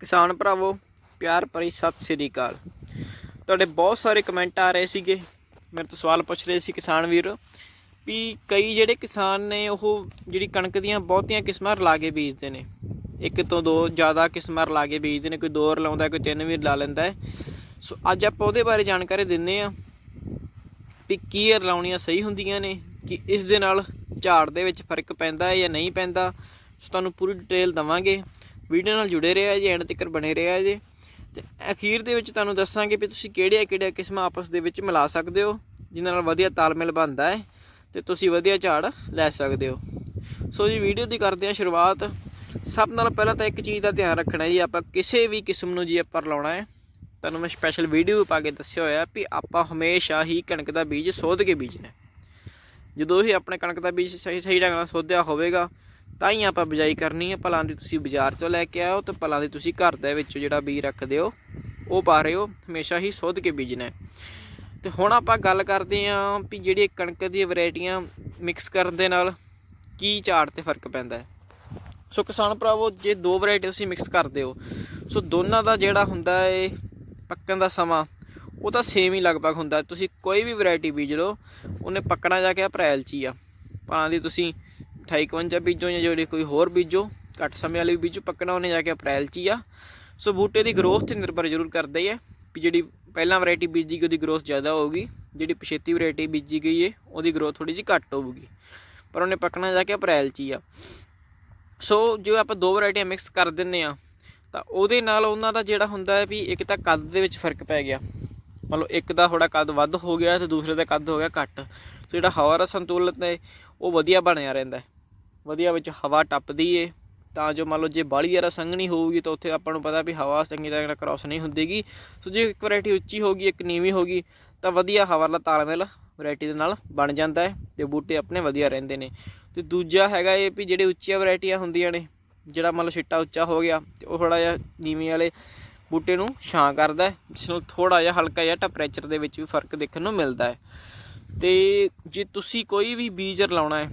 ਕਿਸਾਨ ਭਰਾਵੋ, ਪਿਆਰ ਭਰੀ ਸਤਿ ਸ੍ਰੀ ਅਕਾਲ। ਤੁਹਾਡੇ ਬਹੁਤ ਸਾਰੇ ਕਮੈਂਟ ਆ ਰਹੇ ਸੀਗੇ। ਮੇਰੇ ਤੋਂ ਸਵਾਲ ਪੁੱਛ ਰਹੇ ਸੀ ਕਿਸਾਨ ਵੀਰ ਵੀ ਕਈ ਜਿਹੜੇ ਕਿਸਾਨ ਨੇ ਉਹ ਜਿਹੜੀ ਕਣਕ ਦੀਆਂ ਬਹੁਤੀਆਂ ਕਿਸਮਾਂ ਰਲਾ ਕੇ ਬੀਜਦੇ ਨੇ। ਇੱਕ ਤੋਂ ਦੋ ਜ਼ਿਆਦਾ ਕਿਸਮਾਂ ਰਲਾ ਕੇ ਬੀਜਦੇ ਨੇ, ਕੋਈ ਦੋ ਰਲਾਉਂਦਾ, ਕੋਈ ਤਿੰਨ ਵੀ ਲਾ ਲੈਂਦਾ ਸੋ ਅੱਜ ਆਪਾਂ ਉਹਦੇ ਬਾਰੇ ਜਾਣਕਾਰੀ ਦਿੰਨੇ ਆ ਵੀ ਕੀ ਰਲਾਉਣੀਆਂ ਸਹੀ ਹੁੰਦੀਆਂ ਨੇ, ਕਿ ਇਸ ਦੇ ਨਾਲ ਝਾੜ ਦੇ ਵਿੱਚ ਫ਼ਰਕ ਪੈਂਦਾ ਹੈ ਜਾਂ ਨਹੀਂ ਪੈਂਦਾ। ਸੋ ਤੁਹਾਨੂੰ ਪੂਰੀ ਡਿਟੇਲ ਦਵਾਂਗੇ। ਵੀਡੀਓ ਨਾਲ ਜੁੜੇ ਰਿਹਾ ਜੀ, ਐਂਡ ਤੱਕ ਬਣੇ ਰਿਹਾ ਜੀ। ਤੇ ਅਖੀਰ ਦੇ ਵਿੱਚ ਤੁਹਾਨੂੰ ਦੱਸਾਂਗੇ ਵੀ ਤੁਸੀਂ ਕਿਹੜੀਆਂ ਕਿਹੜੀਆਂ ਕਿਸਮਾਂ ਆਪਸ ਦੇ ਵਿੱਚ ਮਿਲਾ ਸਕਦੇ ਹੋ, ਜਿਨ੍ਹਾਂ ਨਾਲ ਵਧੀਆ ਤਾਲਮੇਲ ਬਣਦਾ ਹੈ ਤੇ ਤੁਸੀਂ ਵਧੀਆ ਝਾੜ ਲੈ ਸਕਦੇ ਹੋ। ਸੋ ਜੀ, ਵੀਡੀਓ ਦੀ ਕਰਦੇ ਹਾਂ ਸ਼ੁਰੂਆਤ। ਸਭ ਨਾਲ ਪਹਿਲਾਂ ਤਾਂ ਇੱਕ ਚੀਜ਼ ਦਾ ਧਿਆਨ ਰੱਖਣਾ ਜੀ, ਆਪਾਂ ਕਿਸੇ ਵੀ ਕਿਸਮ ਨੂੰ ਜੀ ਆਪਾਂ ਲਾਉਣਾ ਹੈ। ਤੁਹਾਨੂੰ ਮੈਂ ਸਪੈਸ਼ਲ ਵੀਡੀਓ ਪਾ ਕੇ ਦੱਸਿਆ ਹੋਇਆ ਵੀ ਆਪਾਂ ਹਮੇਸ਼ਾ ਹੀ ਕਣਕ ਦਾ ਬੀਜ ਸੋਧ ਕੇ ਬੀਜਣਾ ਜਦੋਂ ਹੀ ਆਪਣੇ ਕਣਕ ਦਾ ਬੀਜ ਸਹੀ ਸਹੀ ਢੰਗ ਨਾਲ ਸੋਧਿਆ ਹੋਵੇਗਾ ਤਾਂ ਹੀ ਆਪਾਂ ਬਿਜਾਈ ਕਰਨੀ ਹੈ ਭਲਾਂ ਦੀ ਤੁਸੀਂ ਬਾਜ਼ਾਰ ਚੋਂ ਲੈ ਕੇ ਆਓ ਤੇ ਭਲਾਂ ਦੀ ਤੁਸੀਂ ਘਰ ਦੇ ਵਿੱਚੋਂ ਜਿਹੜਾ ਬੀਜ ਰੱਖਦੇ ਹੋ, ਉਹ ਪਾ ਰਹੇ ਹੋ। ਹਮੇਸ਼ਾ ਹੀ ਸੋਧ ਕੇ ਬੀਜਣਾ ਹੈ। ਤੇ ਹੁਣ ਆਪਾਂ ਗੱਲ ਕਰਦੇ ਆਂ ਵੀ ਜਿਹੜੀ ਕਣਕ ਦੀਆਂ ਵੈਰਾਈਟੀਆਂ ਮਿਕਸ ਕਰਨ ਦੇ ਨਾਲ ਕੀ ਝਾੜ ਤੇ ਫ਼ਰਕ ਪੈਂਦਾ ਹੈ। ਸੋ ਕਿਸਾਨ ਭਰਾਵੋ, ਜੇ ਦੋ ਵੈਰਾਈਟੀ ਤੁਸੀਂ ਮਿਕਸ ਕਰਦੇ ਹੋ, ਸੋ ਦੋਨਾਂ ਦਾ ਜਿਹੜਾ ਹੁੰਦਾ ਹੈ ਪੱਕਣ ਦਾ ਸਮਾਂ, ਉਹ ਤਾਂ ਸੇਮ ਹੀ ਲਗਭਗ ਹੁੰਦਾ ਤੁਸੀਂ ਕੋਈ ਵੀ ਵੈਰਾਈਟੀ ਬੀਜ ਲਓ, ਉਹਨੇ ਪੱਕਣਾ ਜਾ ਕੇ ਅਪ੍ਰੈਲ 'ਚ ਹੀ ਆ। ਭਾਵੇਂ ਦੀ ਤੁਸੀਂ 2851 ਬੀਜੋ ਜਾਂ ਜਿਹੜੇ ਕੋਈ ਹੋਰ ਬੀਜੋ, ਘੱਟ ਸਮੇਂ ਵਾਲੇ ਵੀ ਬੀਜੋ, ਪੱਕਣਾ ਉਹਨੇ ਜਾ ਕੇ ਅਪ੍ਰੈਲ 'ਚ ਹੀ ਆ। ਸੋ ਬੂਟੇ ਦੀ ਗਰੋਥ ਤੇ ਨਿਰਭਰ ਜ਼ਰੂਰ ਕਰਦਾ ਹੀ ਹੈ ਵੀ ਜਿਹੜੀ ਪਹਿਲਾਂ ਵੈਰਾਈਟੀ ਬੀਜੀ ਗਈ, ਉਹਦੀ ਗਰੋਥ ਜ਼ਿਆਦਾ ਹੋਊਗੀ। ਜਿਹੜੀ ਪਛੇਤੀ ਵੈਰਾਈਟੀ ਬੀਜੀ ਗਈ ਹੈ ਉਹਦੀ ਗਰੋਥ ਥੋੜੀ ਜਿਹੀ ਘੱਟ ਹੋਊਗੀ। ਪਰ ਉਹਨੇ ਪੱਕਣਾ ਜਾ ਕੇ ਅਪ੍ਰੈਲ 'ਚ ਹੀ ਆ। ਸੋ ਜੇ ਆਪਾਂ ਦੋ ਵੈਰਾਈਟੀਆਂ ਮਿਕਸ ਕਰ ਦਿੰਨੇ ਆ, ਤਾਂ ਉਹਦੇ ਨਾਲ ਉਹਨਾਂ ਦਾ ਜਿਹੜਾ ਹੁੰਦਾ ਹੈ ਵੀ ਇੱਕ ਤਾਂ ਕੱਦ ਦੇ ਵਿੱਚ ਫ਼ਰਕ ਪੈ ਗਿਆ। ਮਤਲਬ ਇੱਕ ਦਾ ਥੋੜਾ ਕੱਦ ਵੱਧ ਹੋ ਗਿਆ ਤੇ ਦੂਸਰੇ ਦਾ ਕੱਦ ਹੋ ਗਿਆ ਘੱਟ। ਸੋ ਜਿਹੜਾ ਹਵਾ ਦਾ ਸੰਤੁਲਨ ਹੈ, ਉਹ ਵਧੀਆ ਬਣਿਆ ਰਹਿੰਦਾ ਹੈ। ਵਧੀਆ ਵਿੱਚ ਹਵਾ ਟੱਪਦੀ ਏ, ਤਾਂ ਜੋ ਮੰਨ ਲਓ ਜੇ ਬਾਹਲੀ ਜ਼ਿਆਦਾ ਸੰਘਣੀ ਹੋਊਗੀ ਤਾਂ ਉੱਥੇ ਆਪਾਂ ਨੂੰ ਪਤਾ ਵੀ ਹਵਾ ਚੰਗੀ ਤਰ੍ਹਾਂ ਨਾਲ ਕ੍ਰਾਸ ਨਹੀਂ ਹੁੰਦੀਗੀ। ਸੋ ਜੇ ਇੱਕ ਵੈਰਾਈਟੀ ਉੱਚੀ ਹੋਗੀ ਇੱਕ ਨੀਵੀਂ ਹੋਗੀ ਤਾਂ ਵਧੀਆ ਹਵਾ ਦਾ ਤਾਲਮੇਲ ਵੈਰਾਈਟੀ ਦੇ ਨਾਲ ਬਣ ਜਾਂਦਾ ਹੈ ਤੇ ਬੂਟੇ ਆਪਣੇ ਵਧੀਆ ਰਹਿੰਦੇ ਨੇ। ਤੇ ਦੂਜਾ ਹੈਗਾ ਇਹ ਵੀ ਜਿਹੜੇ ਉੱਚੀਆਂ ਵੈਰਾਈਟੀਆਂ ਹੁੰਦੀਆਂ ਨੇ, ਜਿਹੜਾ ਮੰਨ ਲਓ ਛਿੱਟਾ ਉੱਚਾ ਹੋ ਗਿਆ ਤੇ ਉਹ ਥੋੜਾ ਜਿਹਾ ਨੀਵੀਂ ਵਾਲੇ ਬੂਟੇ ਨੂੰ ਛਾਂ ਕਰਦਾ ਜਿਸ ਨਾਲ ਥੋੜਾ ਜਿਹਾ ਹਲਕਾ ਜਿਹਾ ਟੈਂਪਰੇਚਰ ਦੇ ਵਿੱਚ ਵੀ ਫ਼ਰਕ ਦੇਖਣ ਨੂੰ ਮਿਲਦਾ ਹੈ ਤੇ ਜੇ ਤੁਸੀਂ ਕੋਈ ਵੀ ਬੀਜ ਲਾਉਣਾ ਹੈ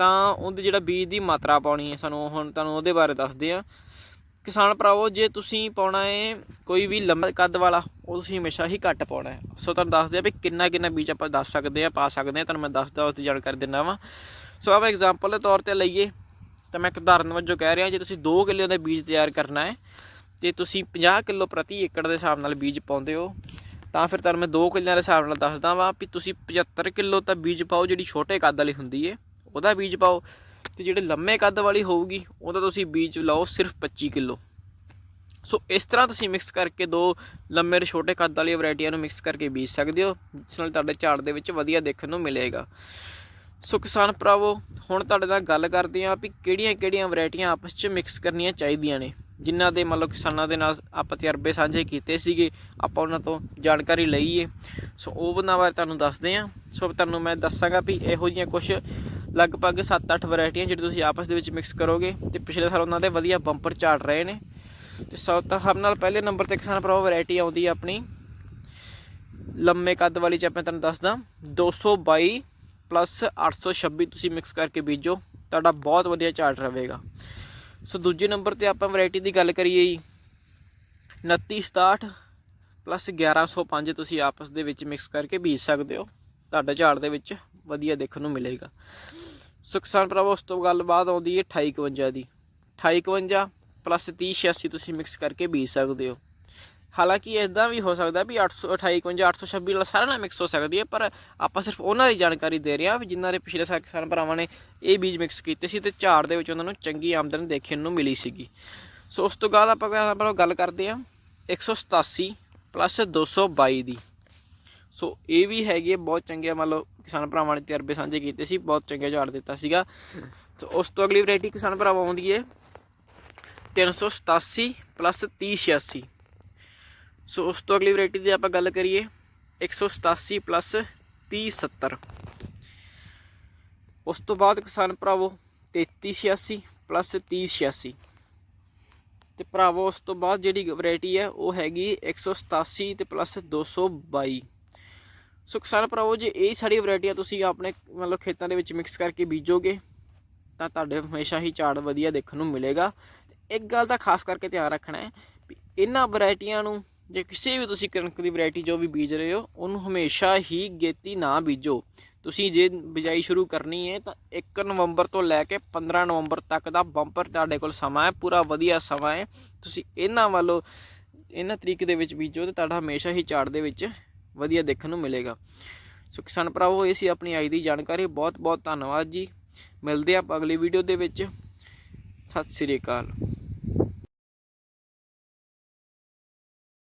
ਤਾਂ ਉਹਦੇ ਜਿਹੜਾ ਬੀਜ ਦੀ ਮਾਤਰਾ ਪਾਉਣੀ ਹੈ ਸਾਨੂੰ, ਹੁਣ ਤੁਹਾਨੂੰ ਉਹਦੇ ਬਾਰੇ ਦੱਸਦੇ ਆ ਕਿਸਾਨ ਭਰਾਵੋ, ਜੇ ਤੁਸੀਂ ਪਾਉਣਾ ਹੈ ਕੋਈ ਵੀ ਲੰਬਾ ਕੱਦ ਵਾਲਾ, ਉਹ ਤੁਸੀਂ ਹਮੇਸ਼ਾ ਹੀ ਘੱਟ ਪਾਉਣਾ ਹੈ। ਸੋ ਤੁਹਾਨੂੰ ਦੱਸਦੇ ਆ ਵੀ ਕਿੰਨਾ ਕਿੰਨਾ ਬੀਜ ਆਪਾਂ ਦੱਸ ਸਕਦੇ ਆ ਪਾ ਸਕਦੇ ਆ ਤੁਹਾਨੂੰ ਮੈਂ ਦੱਸਦਾ, ਉਸ ਦੀ ਜਾਣਕਾਰੀ ਦਿੰਦਾ ਵਾਂ। ਸੋ ਆਪਾਂ ਐਗਜ਼ਾਮਪਲ ਦੇ ਤੌਰ ਤੇ ਲਈਏ, ਤਾਂ ਮੈਂ ਇੱਕ ਉਦਾਹਰਨ ਵਜੋਂ ਕਹਿ ਰਿਹਾ, ਜੇ ਤੁਸੀਂ 2 ਕਿੱਲੇ ਦਾ ਬੀਜ ਤਿਆਰ ਕਰਨਾ ਹੈ, ਤੇ ਤੁਸੀਂ 50 ਕਿਲੋ ਪ੍ਰਤੀ ਏਕੜ ਦੇ ਹਿਸਾਬ ਨਾਲ ਬੀਜ ਪਾਉਂਦੇ ਹੋ, ਤਾਂ ਫਿਰ ਤੁਹਾਨੂੰ ਮੈਂ 2 ਕਿੱਲਿਆਂ ਦੇ ਹਿਸਾਬ ਨਾਲ ਦੱਸਦਾ ਵਾਂ ਵੀ ਤੁਸੀਂ 75 ਕਿਲੋ ਤਾਂ ਬੀਜ ਪਾਓ ਜਿਹੜੀ ਛੋਟੇ ਕੱਦ ਵਾਲੀ ਹੁੰਦੀ ਏ ਉਹਦਾ ਬੀਜ ਪਾਓ ਤੇ ਜਿਹੜੇ ਲੰਮੇ ਕੱਦ ਵਾਲੀ ਹੋਊਗੀ, ਉਹਦਾ ਤੁਸੀਂ ਬੀਜ ਲਾਓ ਸਿਰਫ 25 ਕਿਲੋ। ਸੋ ਇਸ ਤਰ੍ਹਾਂ ਤੁਸੀਂ ਮਿਕਸ ਕਰਕੇ ਦੋ ਲੰਮੇ ਤੇ ਛੋਟੇ ਕੱਦ ਵਾਲੀ ਵੈਰਾਈਟੀਆਂ ਨੂੰ ਮਿਕਸ ਕਰਕੇ ਬੀਜ ਸਕਦੇ ਹੋ, ਜਿਸ ਨਾਲ ਤੁਹਾਡੇ ਝਾੜ ਦੇ ਵਿੱਚ ਵਧੀਆ ਦੇਖਣ ਨੂੰ ਮਿਲੇਗਾ। ਸੋ ਕਿਸਾਨ ਭਰਾਵੋ, ਹੁਣ ਤੁਹਾਡੇ ਨਾਲ ਗੱਲ ਕਰਦੇ ਹਾਂ ਵੀ ਕਿਹੜੀਆਂ-ਕਿਹੜੀਆਂ ਵੈਰਾਈਟੀਆਂ ਆਪਸ 'ਚ ਮਿਕਸ ਕਰਨੀਆਂ ਚਾਹੀਦੀਆਂ ਨੇ, ਜਿਨ੍ਹਾਂ ਦੇ ਮਤਲਬ ਕਿਸਾਨਾਂ ਦੇ ਨਾਲ ਆਪਾਂ ਤਜਰਬੇ ਸਾਂਝੇ ਕੀਤੇ ਸੀਗੇ, ਆਪਾਂ ਉਹਨਾਂ ਤੋਂ ਜਾਣਕਾਰੀ ਲਈ ਏ ਸੋ ਉਹ ਉਹਨਾਂ ਬਾਰੇ ਤੁਹਾਨੂੰ ਦੱਸਦੇ ਹਾਂ। ਸੋ ਤੁਹਾਨੂੰ ਮੈਂ ਦੱਸਾਂਗਾ ਵੀ ਇਹੋ ਜਿਹੀਆਂ ਕੁਝ ਲਗਭਗ 7-8 ਵੈਰਾਈਟੀਆਂ ਜਿਹੜੀ ਤੁਸੀਂ ਆਪਸ ਦੇ ਵਿੱਚ ਮਿਕਸ ਕਰੋਗੇ ਤੇ ਪਿਛਲੇ ਸਾਲ ਉਹਨਾਂ ਦੇ ਵਧੀਆ ਬੰਪਰ ਝਾੜ ਰਹੇ ਨੇ। ਤੇ ਸਭ ਤੋਂ ਹਰ ਨਾਲ ਪਹਿਲੇ ਨੰਬਰ ਤੇ ਕਿਸਾਨ ਭਰਾਵੋ ਵੈਰਾਈਟੀ ਆਉਂਦੀ ਹੈ ਆਪਣੀ। ਲੰਮੇ ਕੱਦ ਵਾਲੀ ਚ ਆਪਾਂ ਤੁਹਾਨੂੰ ਦੱਸਦਾ 222 ਪਲੱਸ 826 ਤੁਸੀਂ ਮਿਕਸ ਕਰਕੇ ਬੀਜੋ, ਤੁਹਾਡਾ ਬਹੁਤ ਵਧੀਆ ਝਾੜ ਰਹੇਗਾ। ਸੋ ਦੂਜੇ ਨੰਬਰ ਤੇ ਆਪਾਂ ਵੈਰਾਈਟੀ ਦੀ ਗੱਲ ਕਰੀਏ ਜੀ 2967 ਪਲੱਸ 1105 ਤੁਸੀਂ ਆਪਸ ਦੇ ਵਿੱਚ ਮਿਕਸ ਕਰਕੇ ਬੀਜ ਸਕਦੇ ਹੋ। ਤੁਹਾਡੇ ਝਾੜ ਦੇ ਵਿੱਚ ਵਧੀਆ ਦੇਖਣ ਨੂੰ ਮਿਲੇਗਾ। ਸੋ ਕਿਸਾਨ ਭਰਾਵੋ, ਉਸ ਤੋਂ ਗੱਲਬਾਤ ਆਉਂਦੀ ਹੈ 2851 ਦੀ। 2851 ਪਲੱਸ 3086 ਤੁਸੀਂ ਮਿਕਸ ਕਰਕੇ ਬੀਜ ਸਕਦੇ ਹੋ। ਹਾਲਾਂਕਿ ਇਦਾਂ ਵੀ ਹੋ ਸਕਦਾ ਵੀ 828 51 826 ਨਾਲ ਸਾਰਿਆਂ ਨਾਲ ਮਿਕਸ ਹੋ ਸਕਦੀ ਹੈ, ਪਰ ਆਪਾਂ ਸਿਰਫ ਉਹਨਾਂ ਦੀ ਜਾਣਕਾਰੀ ਦੇ ਰਹੇ ਹਾਂ ਵੀ ਜਿਨ੍ਹਾਂ ਦੇ ਪਿਛਲੇ ਸਾਲ ਕਿਸਾਨ ਭਰਾਵਾਂ ਨੇ ਇਹ ਬੀਜ ਮਿਕਸ ਕੀਤੇ ਸੀ ਤੇ ਝਾੜ ਦੇ ਵਿੱਚ ਉਹਨਾਂ ਨੂੰ ਚੰਗੀ ਆਮਦਨ ਦੇਖਣ ਨੂੰ ਮਿਲੀ ਸੀਗੀ। ਸੋ ਉਸ ਤੋਂ ਬਾਅਦ ਆਪਾਂ ਕਿਸਾਨ ਭਰਾਵਾਂ ਗੱਲ ਕਰਦੇ ਹਾਂ 187 ਪਲੱਸ 222 ਦੀ। ਸੋ ਇਹ ਵੀ ਹੈਗੇ ਬਹੁਤ ਚੰਗੇ ਮੰਨ ਲਓ ਕਿਸਾਨ ਭਰਾਵਾਂ ਨੇ ਤਜਰਬੇ ਸਾਂਝੇ ਕੀਤੇ ਸੀ, ਬਹੁਤ ਚੰਗੇ ਝਾੜ ਦਿੱਤਾ ਸੀਗਾ। ਸੋ ਉਸ ਤੋਂ ਅਗਲੀ ਵੈਰਾਈਟੀ ਕਿਸਾਨ ਭਰਾਵਾਂ ਆਉਂਦੀ ਹੈ 387 ਪਲੱਸ 3086 ਸੋ ਉਸ ਤੋਂ ਅਗਲੀ ਵੈਰਾਈਟੀ ਦੀ ਆਪਾਂ ਗੱਲ ਕਰੀਏ 187 ਪਲੱਸ 3070 ਉਸ ਤੋਂ ਬਾਅਦ ਕਿਸਾਨ ਭਰਾਵੋ 3386 ਪਲੱਸ 3086 ਤੇ ਭਰਾਵੋ ਉਸ ਤੋਂ ਬਾਅਦ ਜਿਹੜੀ ਵੈਰਾਈਟੀ ਹੈ ਉਹ ਹੈਗੀ 187 ਤੇ ਪਲੱਸ 222 ਸੋ ਕਿਸਾਨ ਭਰਾਵੋ, ਜੇ ਇਹ ਸਾਰੀ ਵੈਰਾਈਟੀਆਂ ਤੁਸੀਂ ਆਪਣੇ ਮਤਲਬ ਖੇਤਾਂ ਦੇ ਵਿੱਚ ਮਿਕਸ ਕਰਕੇ ਬੀਜੋਗੇ, ਤਾਂ ਤੁਹਾਡੇ ਹਮੇਸ਼ਾ ਹੀ ਝਾੜ ਵਧੀਆ ਦੇਖਣ ਨੂੰ ਮਿਲੇਗਾ। ਤੇ ਇੱਕ ਗੱਲ ਦਾ ਖਾਸ ਕਰਕੇ ਧਿਆਨ ਰੱਖਣਾ ਹੈ ਵੀ ਇਹਨਾਂ ਵੈਰਾਈਟੀਆਂ ਨੂੰ, ਜੇ ਕਿਸੇ ਵੀ ਤੁਸੀਂ ਕਣਕ ਦੀ ਵੈਰਾਈਟੀ ਜੋ ਵੀ ਬੀਜ ਰਹੇ ਹੋ, ਉਹਨੂੰ ਹਮੇਸ਼ਾ ਹੀ ਗੇਤੀ ਨਾ ਬੀਜੋ। ਤੁਸੀਂ ਜੇ ਬਿਜਾਈ ਸ਼ੁਰੂ ਕਰਨੀ ਹੈ, ਤਾਂ 1 ਨਵੰਬਰ ਤੋਂ ਲੈ ਕੇ 15 ਨਵੰਬਰ ਤੱਕ ਦਾ ਬੰਪਰ ਤੁਹਾਡੇ ਕੋਲ ਸਮਾਂ ਹੈ, ਪੂਰਾ ਵਧੀਆ ਸਮਾਂ ਹੈ। ਤੁਸੀਂ ਇਹਨਾਂ ਵੱਲੋਂ, ਇਹਨਾਂ ਤਰੀਕੇ ਦੇ ਵਿੱਚ ਬੀਜੋ ਤੇ ਤੁਹਾਡਾ ਹਮੇਸ਼ਾ ਹੀ ਝਾੜ ਦੇ ਵਿੱਚ ਵਧੀਆ ਦੇਖਣ ਨੂੰ ਮਿਲੇਗਾ। ਸੋ ਕਿਸਾਨ ਭਰਾਵੋ, ਇਹ ਸੀ ਆਪਣੀ ਅੱਜ ਦੀ ਜਾਣਕਾਰੀ। ਬਹੁਤ ਬਹੁਤ ਧੰਨਵਾਦ ਜੀ। ਮਿਲਦੇ ਆਪਾਂ ਅਗਲੀ ਵੀਡੀਓ ਦੇ ਵਿੱਚ। ਸਤਿ ਸ੍ਰੀ ਅਕਾਲ।